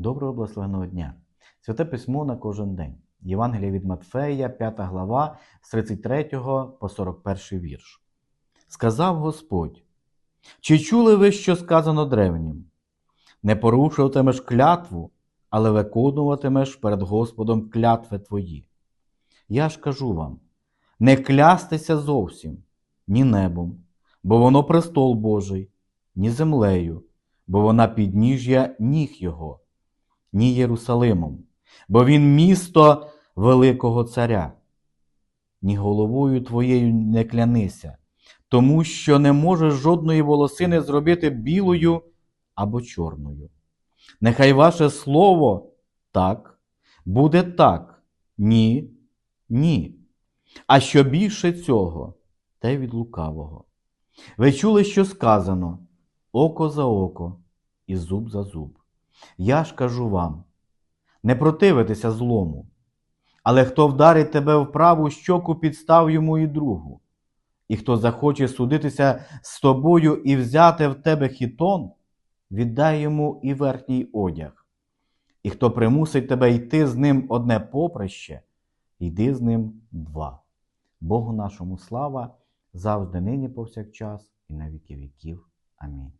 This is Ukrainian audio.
Доброго благословеного дня! Святе письмо на кожен день. Євангелія від Матфея, 5 глава, з 33 по 41 вірш. Сказав Господь: Чи чули ви, що сказано древнім? Не порушуватимеш клятву, але виконуватимеш перед Господом клятви твої. Я ж кажу вам: не клястися зовсім, ні небом, бо воно престол Божий, ні землею, бо вона підніжжя ніг Його, ні Єрусалимом, бо він місто Великого Царя. Ні головою твоєю не клянися, тому що не можеш жодної волосини зробити білою або чорною. Нехай ваше слово так, буде так, ні, ні. А що більше цього, те від лукавого. Ви чули, що сказано око за око і зуб за зуб. Я ж кажу вам: не противитися злому, але хто вдарить тебе в праву щоку, підстав йому і другу. І хто захоче судитися з тобою і взяти в тебе хітон, віддай йому і верхній одяг. І хто примусить тебе йти з ним одне поприще, йди з ним два. Богу нашому слава, завжди нині повсякчас і на віки віків. Амінь.